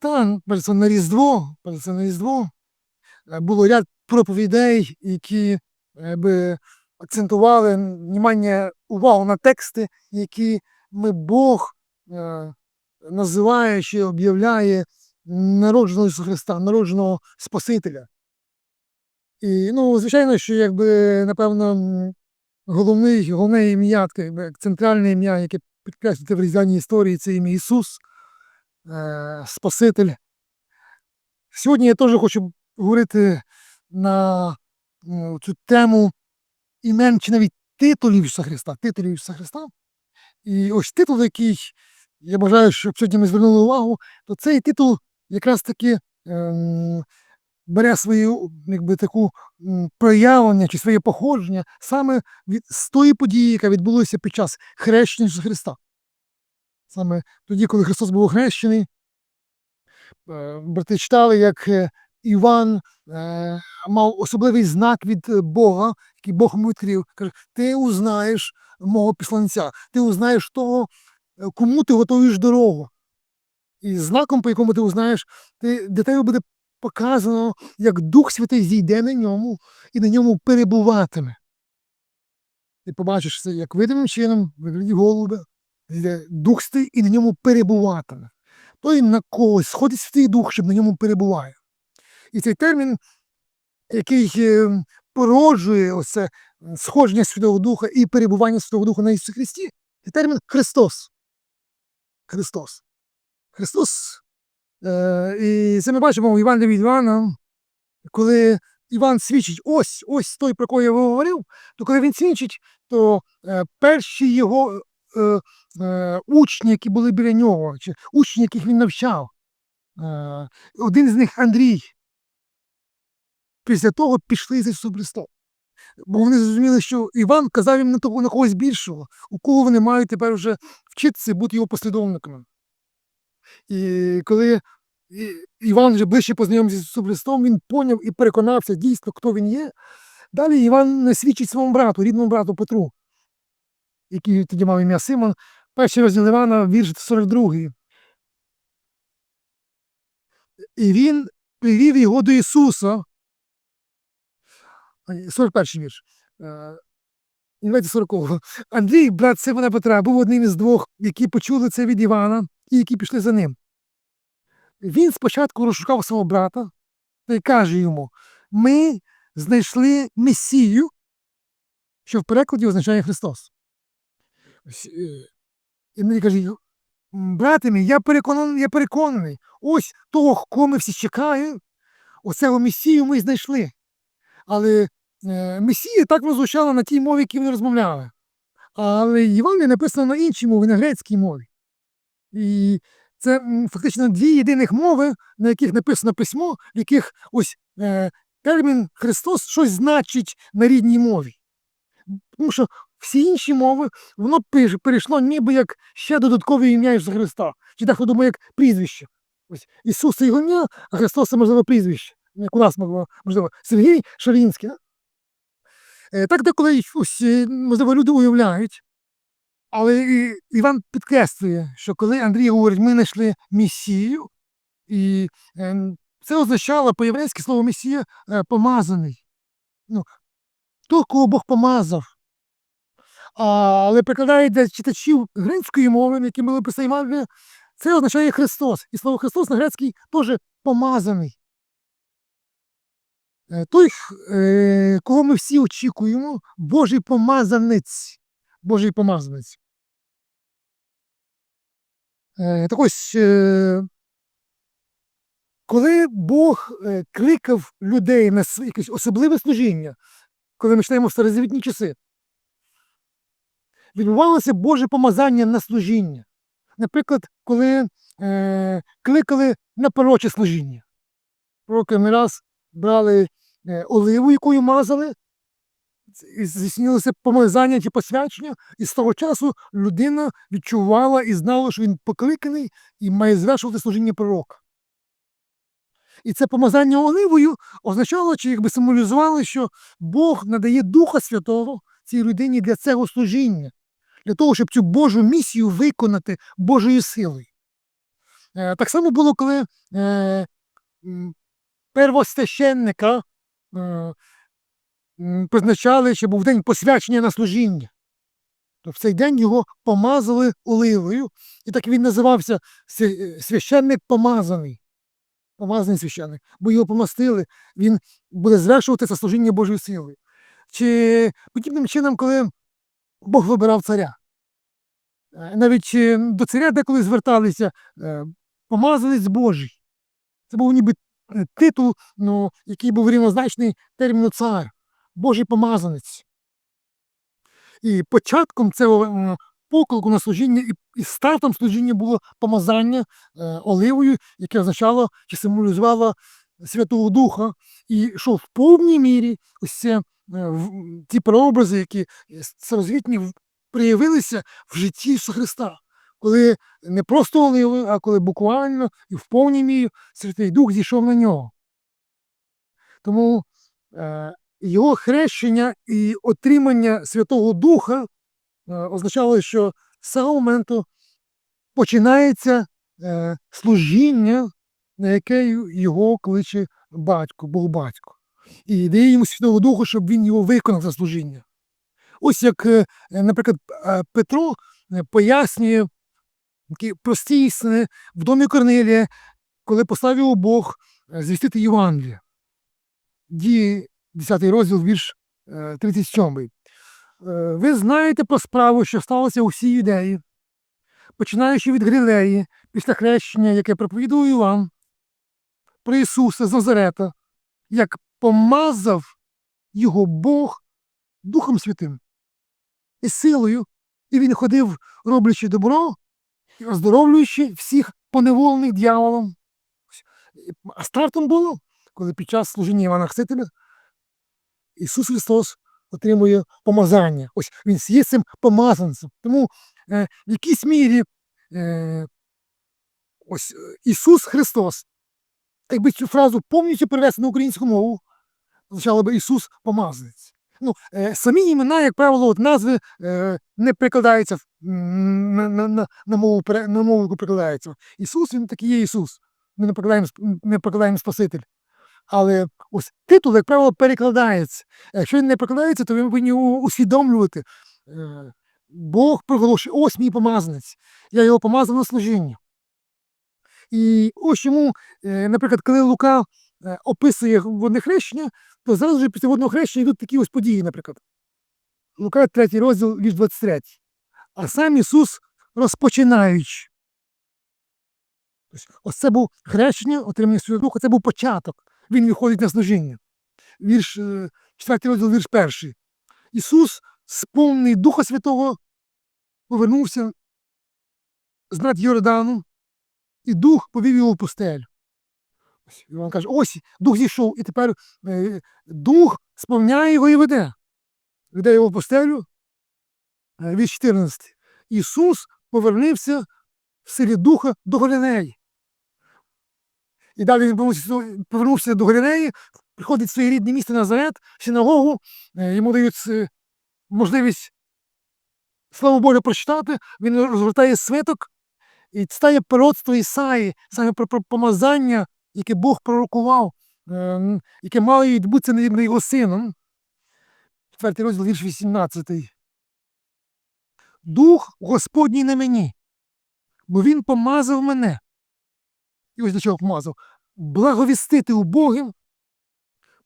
Та перш на Різдво, на Різдво е, було ряд проповідей, які е, би акцентували внимання, увагу на тексти, які ми Бог е, називає чи об'являє народженого Ісуса Христа, народженого Спасителя. І, ну, звичайно, що якби, напевно, головний, головне ім'я, центральне ім'я, яке підкреслюється в різдвяній історії, це ім'я Ісус, е, Спаситель. Сьогодні я теж хочу говорити на цю тему імен чи навіть титулів Ісуса Христа, титулів Ісуса Христа. І ось титул, який я бажаю, щоб сьогодні ми звернули увагу, то цей титул якраз таки ем, бере свою якби, таку проявлення чи своє походження саме від, з тої події, яка відбулася під час хрещення Христа. Саме тоді, коли Христос був хрещений, е, брати читали, як е, Іван е, мав особливий знак від Бога, який Бог йому відкрив. Каже, ти узнаєш мого післанця, ти узнаєш того, кому ти готуєш дорогу. І знаком, по якому ти узнаєш, ти, для тебе буде показано, як Дух Святий зійде на ньому і на ньому перебуватиме. Ти побачиш це як видимим чином, вигляді зійде Дух Святий і на ньому перебуватиме. Той на когось сходить Святий Дух, щоб на ньому перебуває. І цей термін, який е, породжує оце м, сходження Святого Духа і перебування Святого Духа на Ісусі Христі, це термін Христос. Христос. Христос. Е, і це ми бачимо в Івана від Івана, коли Іван свідчить, ось, ось той, про кого я говорив, то коли він свідчить, то е, перші його е, е, учні, які були біля нього, чи учні, яких він навчав, е, один з них Андрій. Після того пішли за Ісусом Христом. Бо вони зрозуміли, що Іван казав їм на того на когось більшого, у кого вони мають тепер вже вчитися бути його послідовниками. І коли Іван вже ближче познайомився з Ісусом Христом, він поняв і переконався дійсно, хто він є. Далі Іван свідчить своєму брату, рідному брату Петру, який тоді мав ім'я Симон, перший розділ Івана, вірш 42. І він привів його до Ісуса. 41 вірш. Е, Давайте 40. Андрій, брат Симона Петра, був одним із двох, які почули це від Івана і які пішли за ним. Він спочатку розшукав свого брата та й каже йому: Ми знайшли Месію, що в перекладі означає Христос. Е, І мені каже, «М, брате мій, я переконаний, я переконаний, ось того, кого ми всі чекаємо, оцього Месію ми знайшли. Але е, Месія так прозвучала на тій мові, якій вони розмовляли. Але Євангеліє написано на іншій мові, на грецькій мові. І це фактично дві єдиних мови, на яких написано письмо, в яких ось е, термін Христос щось значить на рідній мові. Тому що всі інші мови, воно пиш- перейшло ніби як ще додаткове ім'я Ісуса Христа. Чи дехто думає, як прізвище. Ось Ісус його ім'я, а Христос це можливо прізвище. Як у нас можливо, можливо Сергій Шарінський. Е, Так деколи ось, е, можливо, люди уявляють. Але Іван підкреслює, що коли Андрій говорить, ми знайшли місію, і ем, це означало по-єврейськи слово Месія е, помазаний. Ну, той, кого Бог помазав. Але прикладає для читачів грецької мови, які написали Івангелія, це означає Христос. І слово Христос на грецький теж помазаний. Е, Той, е, кого ми всі очікуємо, Божий помазанець. Божий помазанець. Е, Так ось, коли Бог кликав людей на якесь особливе служіння, коли ми читаємо в старозавітні часи, відбувалося Боже помазання на служіння. Наприклад, коли е, кликали на пророче служіння. Пророки не раз брали е, оливу, якою мазали, і здійснилося помазання чи посвячення, і з того часу людина відчувала і знала, що він покликаний і має звершувати служіння пророка. І це помазання оливою означало, чи якби символізувало, що Бог надає Духа Святого цій людині для цього служіння, для того, щоб цю Божу місію виконати Божою силою. Е, Так само було, коли е, первосвященника е, призначали, що був день посвячення на служіння. То в цей день його помазали оливою, і так він називався священник помазаний. Помазаний священник, бо його помастили, він буде звершувати це служіння Божою силою. Чи подібним чином, коли Бог вибирав царя. Е, Навіть е, до царя деколи зверталися е, помазанець Божий. Це був ніби титул, ну, який був рівнозначний терміну цар, Божий помазанець. І початком цього поклику на служіння і, стартом служіння було помазання оливою, яке означало чи символізувало Святого Духа, і що в повній мірі ось це, ті прообрази, які е, старозвітні проявилися в житті Ісуса Христа, коли не просто оливою, а коли буквально і в повній мірі Святий Дух зійшов на нього. Тому е, його хрещення і отримання Святого Духа е, означало, що з цього моменту починається е, служіння, на яке його кличе батько, Бог батько. І дає йому Святого Духу, щоб він його виконав це служіння. Ось як, е, е, наприклад, е, Петро пояснює такі прості істини в домі Корнелія, коли послав його Бог звістити Євангелія. Дії 10 розділ, вірш е, 37. Е, Ви знаєте про справу, що сталося у всій юдеї, починаючи від Галілеї, після хрещення, яке проповідував Іван, про Ісуса з Назарета, як помазав його Бог Духом Святим і силою, і він ходив, роблячи добро і оздоровлюючи всіх поневолених дьяволом. А стартом було, коли під час служіння Івана Хрестителя Ісус Христос отримує помазання. Ось Він є цим помазанцем. Тому е, в якійсь мірі е, ось е, Ісус Христос, якби цю фразу повністю перевести на українську мову, означало би Ісус помазанець. Ну, е, самі імена, як правило, от назви е, не перекладаються в- на, на, на, на, мову, на мову, яку. Ісус, він такий є Ісус. Ми не перекладаємо, сп- не перекладаємо Спаситель. Але ось титул, як правило, перекладається. Якщо він не перекладається, то ви повинні усвідомлювати. е, Бог проголошує, ось мій помазанець. Я його помазав на служіння. І ось чому, наприклад, коли Лука описує водне хрещення, то зразу ж після водного хрещення йдуть такі ось події, наприклад. Лука, 3 розділ, вірш 23. А сам Ісус розпочинаючи. Тобто, ось це був хрещення, отримання Святого Духа, це був початок. Він виходить на служіння. Вірш, 4 розділ, вірш 1. Ісус, сповнений Духа Святого, повернувся з над Йордану, і Дух повів його в пустелю. Іван каже, ось дух зійшов, і тепер е, дух сповняє його і веде. Веде його в постелю. Е, Вірш 14. Ісус повернувся в силі духа до Галілеї. І далі він повернувся- до Галілеї, приходить в своє рідне місто Назарет, синагогу, е, йому дають можливість Слово Боже прочитати, він розгортає свиток і стає пророцтво Ісаї, саме про помазання, яке Бог пророкував, ем, яке мало відбутися над його сином. Четвертий розділ, вірш 18. Дух Господній на мені, бо Він помазав мене. І ось до чого помазав. Благовістити убогим,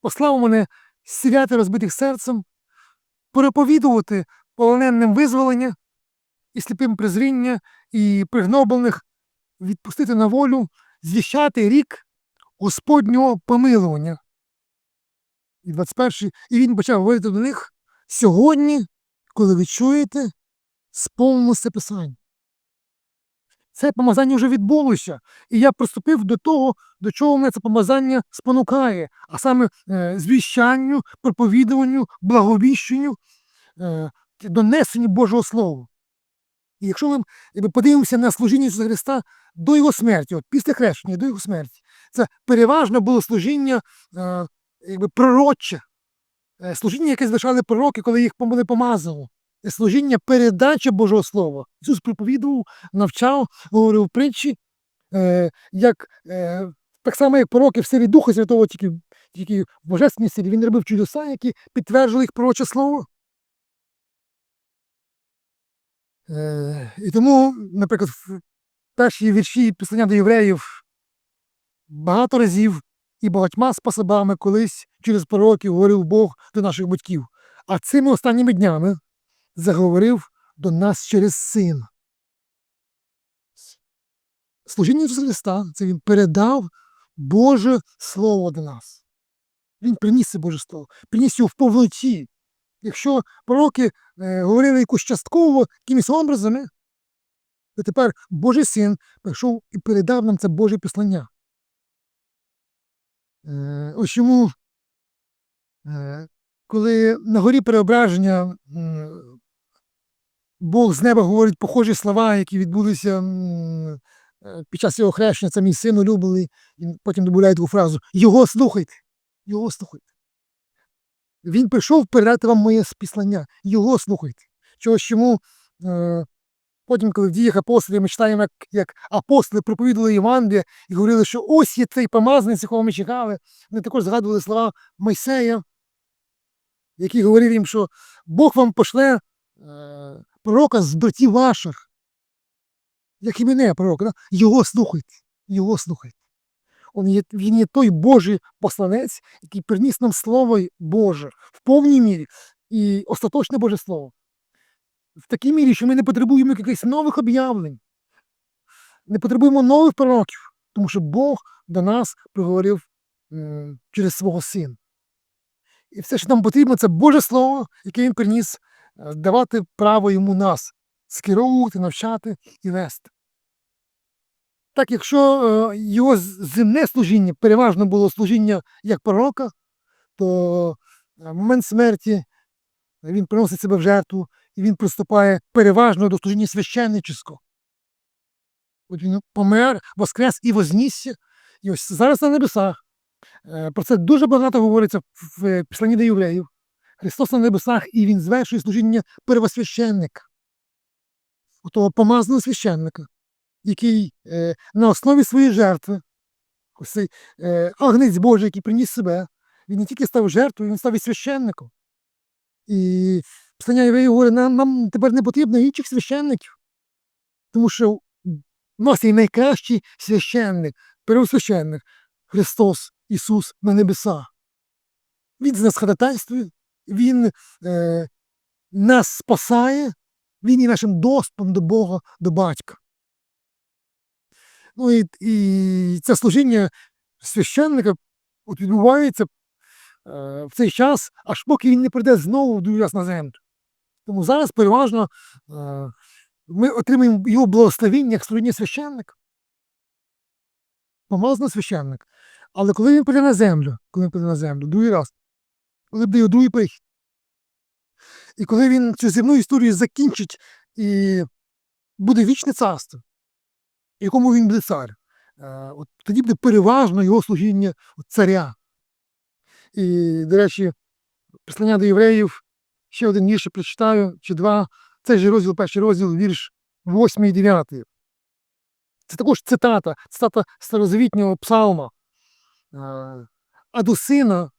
послав мене сіляти розбитих серцем, проповідувати полоненним визволення і сліпим призріння, і пригноблених відпустити на волю, звіщати рік Господнього помилування. І 21. І він почав говорити до них сьогодні, коли ви чуєте, сповнилося Писання. Це помазання вже відбулося. І я приступив до того, до чого мене це помазання спонукає, а саме е, звіщанню, проповідуванню, благовіщенню, е, донесенню Божого Слова. І якщо ми подивимося на служіння Ісуса Христа до Його смерті, от після хрещення, до Його смерті, це переважно було служіння е, якби, пророче, е, служіння, яке залишали пророки, коли їх помили помазало. Служіння передачі Божого Слова. Ісус проповідував, навчав, говорив притчі. е, як, так само, як пророки в силі Духа Святого, тільки, тільки в божественній силі. Він робив чудеса, які підтверджували їх пророче слово. І тому, наприклад, в перші вірші післання до євреїв багато разів і багатьма способами колись через пророків говорив Бог до наших батьків. А цими останніми днями заговорив до нас через Сина. Служіння Ісуса Христа це Він передав Боже Слово до нас. Він приніс це Боже Слово, приніс його в повноті. Якщо пророки е, говорили якусь частково якимись образами, то тепер Божий син прийшов і передав нам це Боже післання. Е, ось чому, е, коли на горі переображення Бог з неба говорить похожі слова, які відбулися е, під час його хрещення, це мій син улюблений, і потім додає таку фразу Його слухайте, його слухайте. Він прийшов передати вам моє спіслання. Його слухайте. Чогось чому потім, коли в діях апостолів ми читаємо, як, як апостоли проповідували Євангелія і говорили, що ось є цей помазанець, якого ми чекали. Вони також згадували слова Мойсея, який говорив їм, що Бог вам пошле е, пророка з братів ваших, як і мене, пророка. Да? Його слухайте, його слухайте. Він є той Божий посланець, який приніс нам Слово Боже в повній мірі і остаточне Боже Слово. В такій мірі, що ми не потребуємо якихось нових об'явлень, не потребуємо нових пророків, тому що Бог до нас приговорив м, через свого Сина. І все, що нам потрібно, це Боже Слово, яке Він приніс, е, давати право йому нас скеровувати, навчати і вести. Так, якщо е, його земне служіння переважно було служіння як пророка, то е, в момент смерті він приносить себе в жертву і він приступає переважно до служіння священничого. От він помер, воскрес і вознісся. І ось зараз на небесах. Е, Про це дуже багато говориться в післанні до євреїв. Христос на небесах, і Він звершує служіння первосвященника, того помазаного священника, який е, на основі своєї жертви, ось цей е, агнець Божий, який приніс себе, він не тільки став жертвою, він став і священником. І писання євреїв говорить, нам, нам тепер не потрібно інших священників, тому що в нас є найкращий священник, первосвященник Христос Ісус на небесах. Він з нас ходатайствує, Він е, нас спасає, Він є нашим доступом до Бога, до Батька. Ну і, і це служіння священника відбувається е, в цей час, аж поки він не прийде знову в другий раз на землю. Тому зараз переважно е, ми отримуємо його благословіння як служіння священника. Помазаний священник. Але коли він прийде на землю, коли він прийде на землю, другий раз, коли буде його другий прихід, і коли він цю земну історію закінчить і буде вічне царство, якому він буде цар, е, от тоді буде переважно його служіння царя. І, до речі, післання до євреїв, ще один вірш прочитаю, чи два. Цей же розділ, перший розділ, вірш 8 і 9. Це також цитата, цитата старозавітнього псалма. Е, А до сина,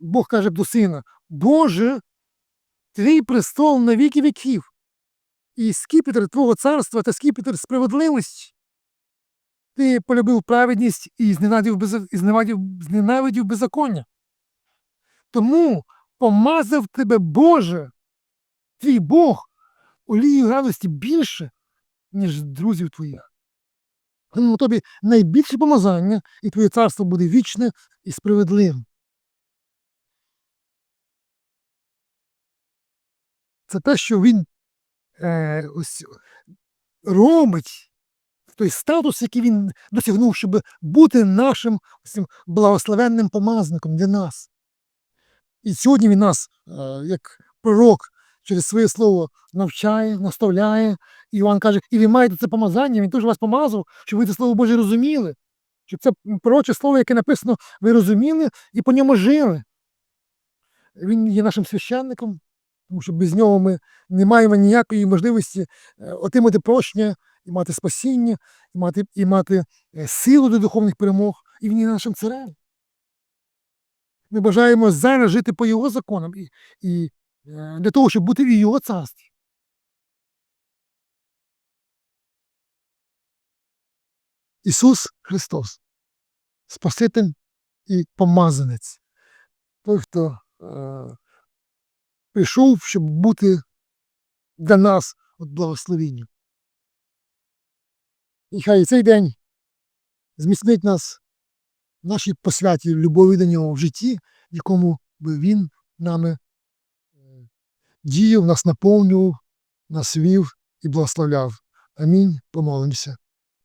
Бог каже до сина, Боже, твій престол на віки віків, і скіпетр Твого царства та скіпетр справедливості. Ти полюбив праведність і зненавидів беззаконня. Тому помазав тебе Боже, твій Бог, олією радості більше, ніж друзів твоїх. Ну, тобі найбільше помазання, і твоє царство буде вічне і справедливим. Це те, що він е, ось, робить, той статус, який він досягнув, щоб бути нашим ось благословенним помазником для нас. І сьогодні він нас, е, як пророк, через своє слово навчає, наставляє. І Іван каже, і ви маєте це помазання, він теж вас помазав, щоб ви це слово Боже розуміли. Щоб це пророче слово, яке написано, ви розуміли і по ньому жили. Він є нашим священником, Тому що без нього ми не маємо ніякої можливості е, отримати прощення, і мати спасіння, і мати, і мати е, силу до духовних перемог, і він є нашим царем. Ми бажаємо зараз жити по його законам і, і е, для того, щоб бути в його царстві. Ісус Христос, Спаситель і помазанець, той, хто е, прийшов, щоб бути для нас от благословінням. І хай цей день зміцнить нас нашій посвяті любові до нього в житті, якому би він нами е, діяв, нас наповнював, нас вів і благословляв. Амінь. Помолимося.